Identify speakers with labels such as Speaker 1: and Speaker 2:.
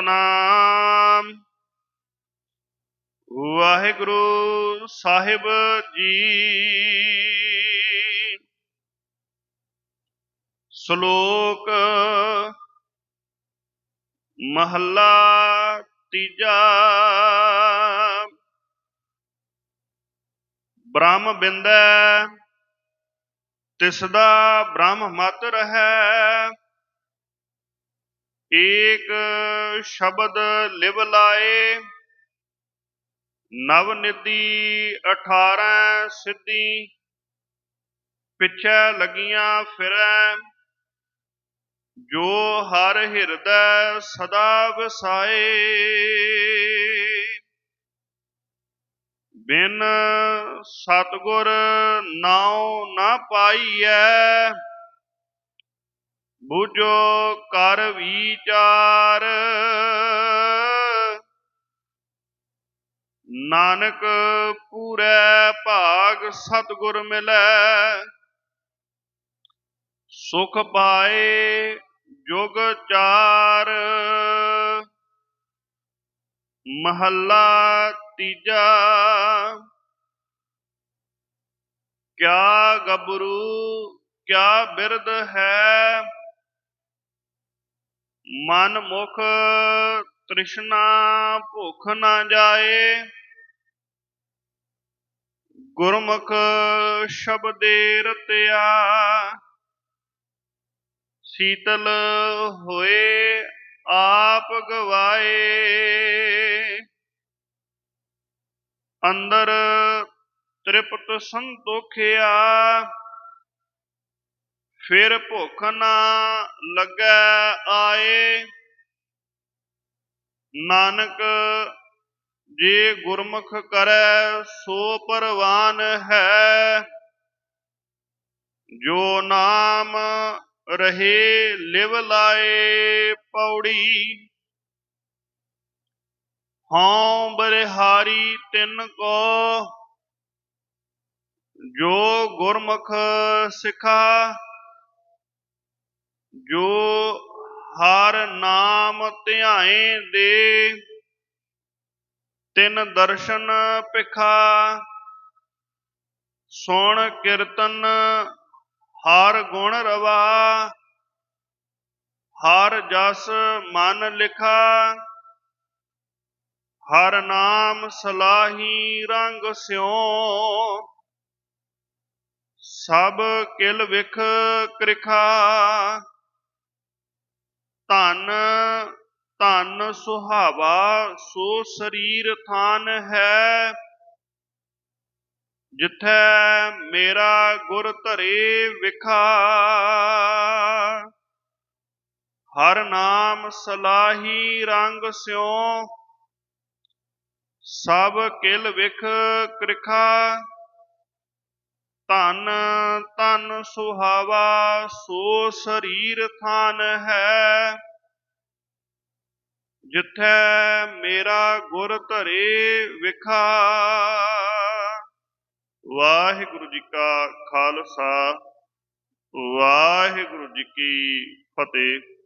Speaker 1: ਸਤਨਾਮ। ਵਾਹਿਗੁਰੂ ਸਾਹਿਬ ਜੀ। ਸ਼ਲੋਕ ਮਹੱਲਾ ਤੀਜਾ। ਬ੍ਰਹਮ ਬਿੰਦੈ ਤਿਸ ਦਾ ਬ੍ਰਹਮ ਮਤ ਰਹੈ। ਏਕ ਸ਼ਬਦ ਲਿਵ ਲਾਏ, ਨਵ ਨਿਧੀ 18 ਸਿੱਧੀ, ਪਿੱਛੇ ਲੱਗੀਆਂ ਫਿਰੈ, ਜੋ ਹਰ ਹਿਰਦੈ ਸਦਾ ਵਸਾਏ। ਬਿਨ ਸਤਗੁਰ ਨਾਉ ਨਾ ਪਾਈਐ ਬੂਝੋ ਕਰ ਵਿਚਾਰ। ਨਾਨਕ ਪੂਰੇ ਭਾਗ ਸਤਗੁਰ ਮਿਲੈ। ਸੁਖ ਪਾਏ ਜੁਗ ਚਾਰ। ਮਹੱਲਾ ਤੀਜਾ। ਕਿਆ ਗੱਭਰੂ, ਕਿਆ ਬਿਰਧ ਹੈ। ਮਨ ਮੁਖ ਤ੍ਰਿਸ਼ਨਾ ਭੁਖ ਨਾ ਜਾਏ, ਗੁਰਮੁਖ ਸ਼ਬਦੇ ਰਤਿਆ ਸੀਤਲ ਹੋਏ ਆਪ ਗਵਾਏ। ਅੰਦਰ ਤ੍ਰਿਪਤ ਸੰਤੋਖਿਆ ਫਿਰ ਭੁੱਖ ਨਾ ਲੱਗੈ ਆਏ। ਨਾਨਕ, ਜੇ ਗੁਰਮੁਖ ਕਰੈ ਸੋ ਪਰਵਾਨ ਹੈ। ਜੋ ਨਾਮ ਰਹੇ ਲਿਵ ਲਾਏ ਪੌੜੀ। ਹਉ ਬਰਿਹਾਰੀ ਤਿਨ ਕੋ। ਜੋ ਗੁਰਮੁਖ ਸਿਖਾ ਜੋ ਹਰ ਨਾਮ ਧਿਆਏ ਦੇ, ਤਿੰਨ ਦਰਸ਼ਨ ਭਿਖਾ, ਸੁਣ ਕੀਰਤਨ ਹਰ ਗੁਣ ਰਵਾ, ਹਰ ਜਸ ਮਨ ਲਿਖਾ, ਹਰ ਨਾਮ ਸਲਾਹੀ ਰੰਗ ਸਿਉ, ਸਭ ਕਿਲ ਵਿਖ ਕ੍ਰਿਖਾ। ਧਨ ਧਨ ਸੁਹਾਵਾ, ਸੋ ਸਰੀਰ ਥਾਨ ਹੈ। ਜਿਥੈ ਮੇਰਾ ਗੁਰ ਧਰੇ ਵਿਖਾ, ਹਰ ਨਾਮ ਸਲਾਹੀ ਰੰਗ ਸਿਉ, ਸਭ ਕਿਲ ਵਿਖ ਕ੍ਰਿਖਾ। ਧਨ ਧਨ ਸੁਹਾਵਾ, ਸੋ ਸਰੀਰ ਥਾਨ ਹੈ। ਜਿਥੈ ਮੇਰਾ ਗੁਰ ਧਰੇ ਵਿਖਾ। ਵਾਹਿਗੁਰੂ ਜੀ ਕਾ ਖਾਲਸਾ, ਵਾਹਿਗੁਰੂ ਜੀ ਕੀ ਫਤਿਹ।